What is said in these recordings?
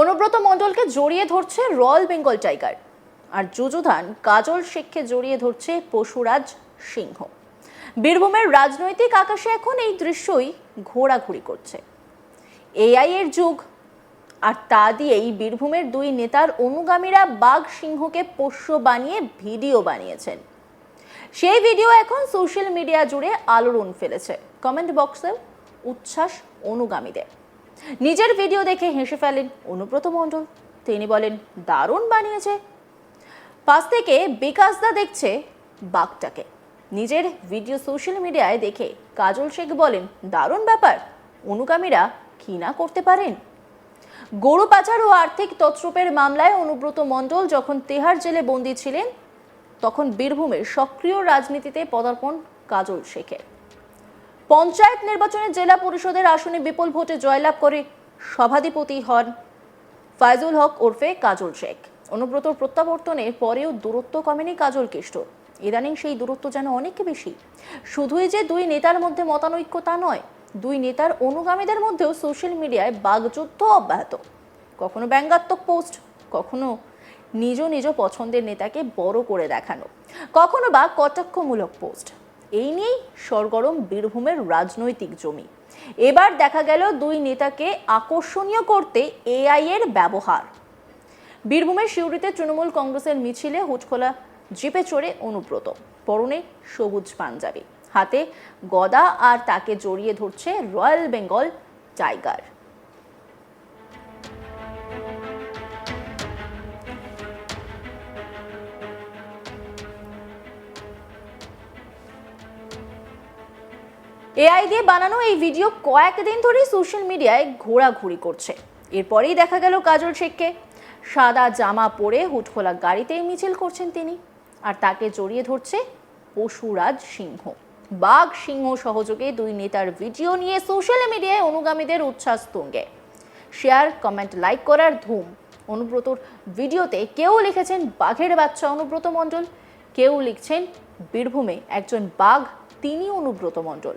অনুব্রত মণ্ডলকে জড়িয়ে ধরছে রয়্যাল বেঙ্গল টাইগার। আর যুযুধান কাজল শেখকে জড়িয়ে ধরছে পশুরাজ সিংহ। বীরভূমের রাজনৈতিক আকাশে এখন এই দৃশ্যই ঘোরাঘুরি করছে। এআই এর যুগ, আর তা দিয়েই বীরভূমের দুই নেতার অনুগামীরা বাঘ সিংহকে পোষ্য বানিয়ে ভিডিও বানিয়েছেন। সেই ভিডিও এখন সোশ্যাল মিডিয়া জুড়ে আলোড়ন ফেলেছে। কমেন্ট বক্সে উচ্ছ্বাস অনুগামীদের। নিজের ভিডিও দেখে হেসে ফেলেন অনুব্রত মণ্ডল। তিনি বলেন, দারুণ বানিয়েছে। পাশ থেকে বিকাশদা দেখছে বাঘটাকে। নিজের ভিডিও সোশ্যাল মিডিয়ায় দেখে কাজল শেখ বলেন, দারুণ ব্যাপার, অনুগামীরা কি না করতে পারেন? গরু পাচার ও আর্থিক তছরূপের মামলায় অনুব্রত মণ্ডল যখন তেহার জেলে বন্দী ছিলেন, তখন বীরভূমের সক্রিয় রাজনীতিতে পদার্পণ কাজল শেখের। পঞ্চায়েত নির্বাচনে জেলা পরিষদের আসনে বিপুল ভোটে জয়লাভ করে সভাধিপতি হন ফাইজুল হক ওরফে কাজল শেখ। অনুব্রতর প্রত্যাবর্তনের পরেও দূরত্ব কমেনি কাজল কেষ্ট। ইদানিং সেই দূরত্ব যেন অনেক বেশি। শুধুই যে দুই নেতার মধ্যে মতানৈক্য তা নয়, দুই নেতার অনুগামীদের মধ্যেও সোশ্যাল মিডিয়ায় বাগযুদ্ধ অব্যাহত। কখনো ব্যঙ্গাত্মক পোস্ট, কখনো নিজ নিজ পছন্দের নেতাকে বড় করে দেখানো। কখনো বা কটাক্ষমূলক পোস্ট। এই নিয়েই সরগরম বীরভূমের রাজনৈতিক জমি। এবার দেখা গেল দুই নেতাকে আকর্ষণীয় করতে এআই এর ব্যবহার। বীরভূমের সিউড়িতে তৃণমূল কংগ্রেসের মিছিলে হুটখোলা জিপে চড়ে অনুব্রত। পরনে সবুজ পাঞ্জাবি। হাতে গদা আর তাকে জড়িয়ে ধরছে রয়্যাল বেঙ্গল টাইগার। এআই দিয়ে বানানো এই ভিডিও কয়েকদিন ধরেই সোশ্যাল মিডিয়ায় ঘোরাঘুরি করছে। এরপরেই দেখা গেল কাজল শেখকে। সাদা জামা পরে হুটখোলা গাড়িতেই মিছিল করছেন তিনি। আর তাকে জড়িয়ে ধরছে পশুরাজ সিংহ। বাঘ সিংহ সহযোগে দুই নেতার ভিডিও নিয়ে সোশ্যাল মিডিয়ায় অনুগামীদের উচ্ছ্বাস তুঙ্গে। শেয়ার, কমেন্ট, লাইক করার ধুম। অনুব্রতর ভিডিওতে কেউ লিখেছেন বাঘের বাচ্চা অনুব্রত মণ্ডল। কেউ লিখছেন বীরভূমে একজন বাঘ তিনি অনুব্রত মণ্ডল।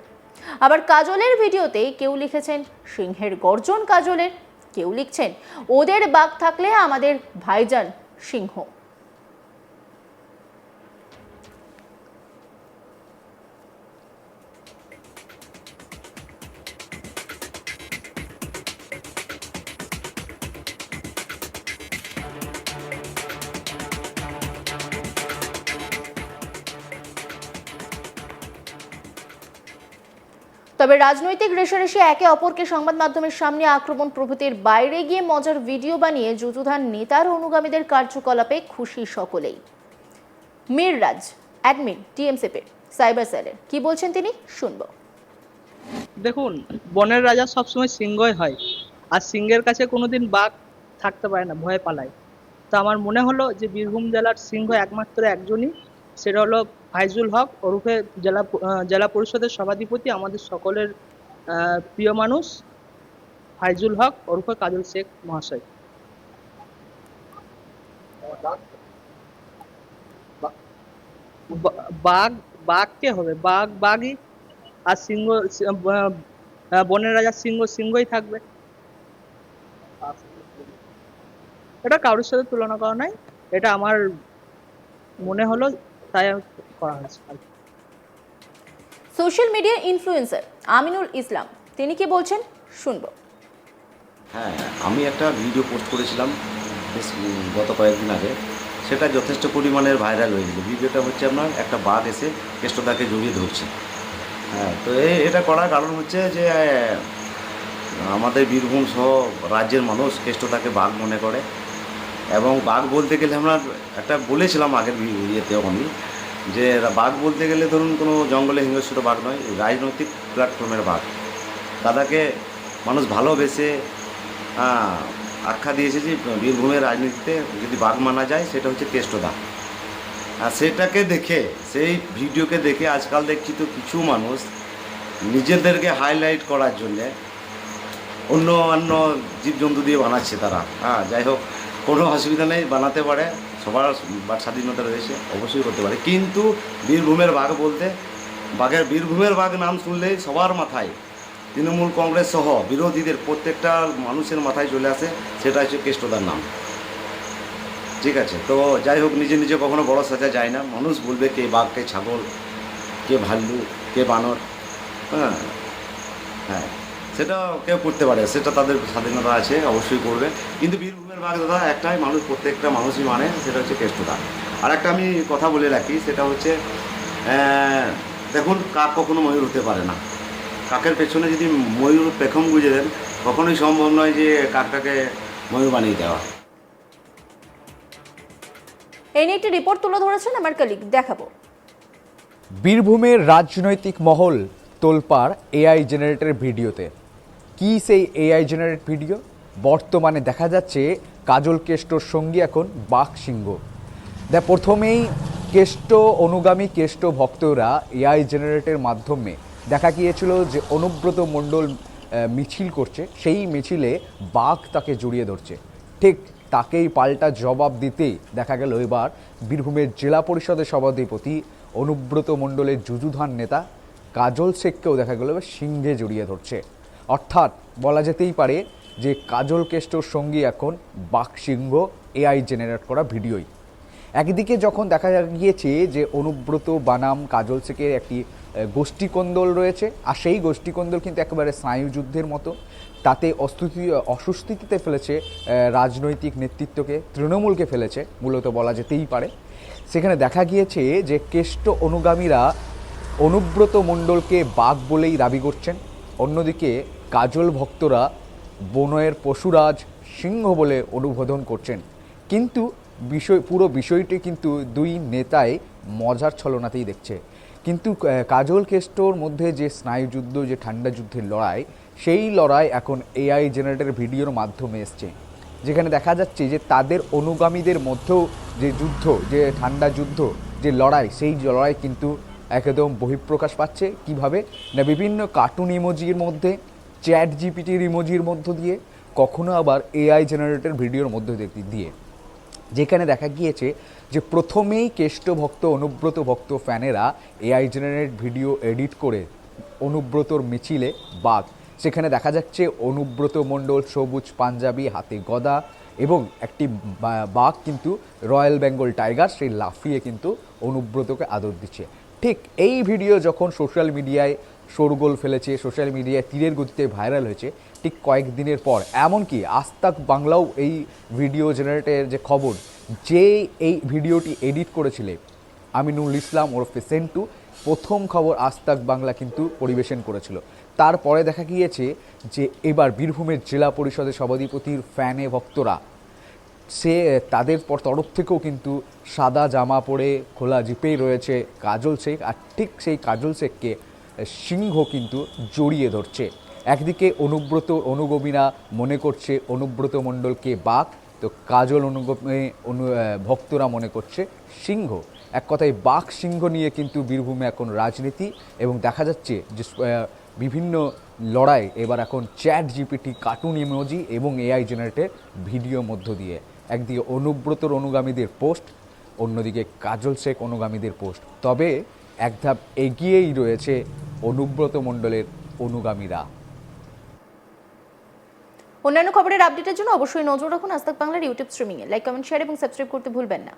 আবার কাজলের ভিডিওতে কেউ লিখেছেন, সিংহের গর্জন কাজলের কেউ লিখছেন, ওদের বাঘ থাকলে আমাদের ভাইজান সিংহ। তবে রাজনৈতিক রেশারেশি একে অপরকে সংবাদ মাধ্যমের সামনে আক্রমণ প্রভৃতির বাইরে গিয়ে মজার ভিডিও বানিয়ে যুযুধান নেতার অনুগামীদের কার্যকলাপে খুশি সকলেই। মিররাজ অ্যাডমিন টিএমসিপের সাইবার সেলের কি বলছেন তিনি? শুনব। দেখুন, বনের রাজা সবসময় সিংহই হয়, আর সিংহের কাছে কোনোদিন বাঘ থাকতে পারে না, ভয় পালায়। তো আমার মনে হলো যে বীরভূম জেলার সিংহ একমাত্র একজনই সেটা হলো ফাইজুল হক ওরফে জেলা জেলা পরিষদের সভাধিপতি আমাদের সকলের প্রিয় মানুষ ফাইজুল হক ওরফে কাজল শেখ মহাশয়। বাঘ বাঘ কে হবে? বাঘ, বাঘই আর সিংহ বনের রাজা সিংহ, সিংহই থাকবে। এটা কারোর সাথে তুলনা করা নাই। এটা আমার মনে হলো তাই করা হয়েছে social media influencer Aminul Islam তিনি কি বলছেন? শুনব। হ্যাঁ আমি একটা ভিডিও পোস্ট করেছিলাম গত কয়েকদিন আগে। সেটা যথেষ্ট পরিমাণের ভাইরাল হয়ে গেছে। ভিডিওটা হচ্ছে আপনার একটা বাঘ এসে কেষ্টদাকে জড়িয়ে ধরছে। হ্যাঁ তো এটা করার কারণ হচ্ছে যে আমাদের বীরভূম সহ রাজ্যের মানুষ কেষ্টদাকে বাঘ মনে করে। এবং বাঘ বলতে গেলে আমরা একটা বলেছিলাম আগের ইয়েতেও আমি যে বাঘ বলতে গেলে ধরুন কোনো জঙ্গলে হিংস্র বাঘ নয়, রাজনৈতিক প্ল্যাটফর্মের বাঘ। দাদাকে মানুষ ভালোবেসে আখ্যা দিয়েছে যে বীরভূমের রাজনীতিতে যদি বাঘ মানা যায়, সেটা হচ্ছে কেষ্টদা আর সেটাকে দেখে, সেই ভিডিওকে দেখে আজকাল দেখছি তো কিছু মানুষ নিজেদেরকে হাইলাইট করার জন্যে অন্য অন্য জীবজন্তু দিয়ে বানাচ্ছে তারা। হ্যাঁ যাই হোক কোনো অসুবিধা নেই, বানাতে পারে, সবার স্বাধীনতা রয়েছে, অবশ্যই করতে পারে। কিন্তু বীরভূমের বাঘ বলতে, বাঘের বীরভূমের বাঘ নাম শুনলেই সবার মাথায়, তৃণমূল কংগ্রেস সহ বিরোধীদের প্রত্যেকটা মানুষের মাথায় চলে আসে, সেটা হচ্ছে কেষ্টদার নাম। ঠিক আছে, তো যাই হোক, নিজে নিজে কখনো বড় সাজা যায় না। মানুষ বলবে কে বাঘ, কে ছাগল, কে ভাল্লু, কে বানর হ্যাঁ হ্যাঁ। সেটা কেউ করতে পারে সেটা তাদের স্বাধীনতা আছে অবশ্যই করবে। কিন্তু বীরভূমের বাঘ দাদা একটাই মানুষ প্রত্যেকটা মানুষই মানে সেটা হচ্ছে কেষ্টদা আর একটা আমি কথা বলে রাখি সেটা হচ্ছে দেখুন কাক কখনো ময়ূর হতে পারে না। কাকের পেছনে যদি ময়ূর পেখম গুঁজে দেন কখনোই সম্ভব নয় যে কাকটাকে ময়ূর বানিয়ে দেওয়া। এই নিয়ে একটি রিপোর্ট তুলে ধরেছেন আমার কলিগ দেখাবো। বীরভূমের রাজনৈতিক মহল তোলপাড় এআই জেনারেটর ভিডিওতে। কি সেই এআই জেনারেট ভিডিও বর্তমানে দেখা যাচ্ছে কাজল কেষ্টর সঙ্গী এখন বাঘ সিংহ। দেখ, প্রথমেই কেষ্ট অনুগামী কেষ্ট ভক্তরা এআই জেনারেটের মাধ্যমে দেখা গিয়েছিল যে অনুব্রত মণ্ডল মিছিল করছে। সেই মিছিলে বাঘ তাকে জড়িয়ে ধরছে। ঠিক তাকেই পাল্টা জবাব দিতেই দেখা গেল এবার বীরভূমের জেলা পরিষদের সভাধিপতি অনুব্রত মণ্ডলের যুযুধান নেতা কাজল শেখকেও দেখা গেল সিংহে জড়িয়ে ধরছে। অর্থাৎ বলা যেতেই পারে যে কাজল কেষ্টর সঙ্গী এখন বাক সিংহ এআই জেনারেট করা ভিডিওই। একদিকে যখন দেখা গিয়েছে যে অনুব্রত বানাম কাজল শেখের একটি গোষ্ঠীকন্দল রয়েছে, আর সেই গোষ্ঠীকন্দল কিন্তু একেবারে স্নায়ুযুদ্ধের মতো। তাতে অস্তুতি অস্বস্তিতে ফেলেছে রাজনৈতিক নেতৃত্বকে, তৃণমূলকে ফেলেছে, মূলত বলা যেতেই পারে। সেখানে দেখা গিয়েছে যে কেষ্ট অনুগামীরা অনুব্রত মণ্ডলকে বাঘ বলেই দাবি করছেন। অন্যদিকে কাজল ভক্তরা বনয়ের পশুরাজ সিংহ বলে অনুবোধন করছেন। কিন্তু বিষয়, পুরো বিষয়টি কিন্তু দুই নেতাই মজার ছলনাতেই দেখছে। কিন্তু কাজল কেষ্টর মধ্যে যে স্নায়ুযুদ্ধ যে ঠান্ডা যুদ্ধের লড়াই, সেই লড়াই এখন এআই জেনারেটর ভিডিওর মাধ্যমে এসছে। যেখানে দেখা যাচ্ছে যে তাদের অনুগামীদের মধ্যেও যে যুদ্ধ, যে ঠান্ডা যুদ্ধ, যে লড়াই, সেই লড়াই কিন্তু একদম বহিঃপ্রকাশ পাচ্ছে। কীভাবে? না, বিভিন্ন কার্টুন ইমোজির মধ্যে চ্যাট জিপিটির ইমোজির মধ্য দিয়ে, কখনো আবার এআই জেনারেটর ভিডিওর মধ্য দিয়ে- দিয়ে। যেখানে দেখা গিয়েছে যে প্রথমেই কেষ্ট ভক্ত, অনুব্রত ভক্ত ফ্যানেরা এআই জেনারেট ভিডিও এডিট করে অনুব্রতর মিছিলে বাঘ সেখানে দেখা যাচ্ছে অনুব্রত মণ্ডল, সবুজ পাঞ্জাবি, হাতে গদা এবং একটি বাঘ কিন্তু রয়্যাল বেঙ্গল টাইগার, সেই লাফিয়ে কিন্তু অনুব্রতকে আদর দিচ্ছে। ঠিক এই ভিডিও যখন সোশ্যাল মিডিয়ায় শোরগোল ফেলেছে, সোশ্যাল মিডিয়ায় তীরের গতিতে ভাইরাল হয়েছে ঠিক কয়েকদিনের পর। এমনকি আস্তাক বাংলাও এই ভিডিও জেনারেটের যে খবর, যে এই ভিডিওটি এডিট করেছিলে, আমিনুল ইসলাম ওরফে সেন্টু, প্রথম খবর আস্তাক বাংলা কিন্তু পরিবেশন করেছিল। তারপরে দেখা গিয়েছে যে এবার বীরভূমের জেলা পরিষদের সভাধিপতির ফ্যানে ভক্তরা, সে, তাদের পর তরফ থেকেও কিন্তু সাদা জামা পরে খোলা জিপেই রয়েছে কাজল শেখ, আর ঠিক সেই কাজল শেখকে সিংহ কিন্তু জড়িয়ে ধরছে। একদিকে অনুব্রত অনুগমীরা মনে করছে, অনুব্রত মণ্ডলকে বাঘ, তো কাজল অনুগমী অনু ভক্তরা মনে করছে সিংহ। এক কথায় বাঘ সিংহ নিয়ে কিন্তু বীরভূমে এখন রাজনীতি এবং দেখা যাচ্ছে যে বিভিন্ন লড়াই। এবার এখন চ্যাট জিপিটি, কার্টুন ইমোজি এবং এআই জেনারেটেড ভিডিও মধ্য দিয়ে। একদিকে অনুব্রতর অনুগামীদের পোস্ট, অন্যদিকে কাজল শেখ অনুগামীদের পোস্ট। তবে এক ধাপ এগিয়েই রয়েছে অনুব্রত মণ্ডলের অনুগামীরা। অন্যান্য খবরের আপডেটের জন্য অবশ্যই নজর রাখুন আস্তাক বাংলার ইউটিউব স্ট্রিমিংয়ে লাইক কমেন্ট শেয়ার এবং সাবস্ক্রাইব করতে ভুলবেন না।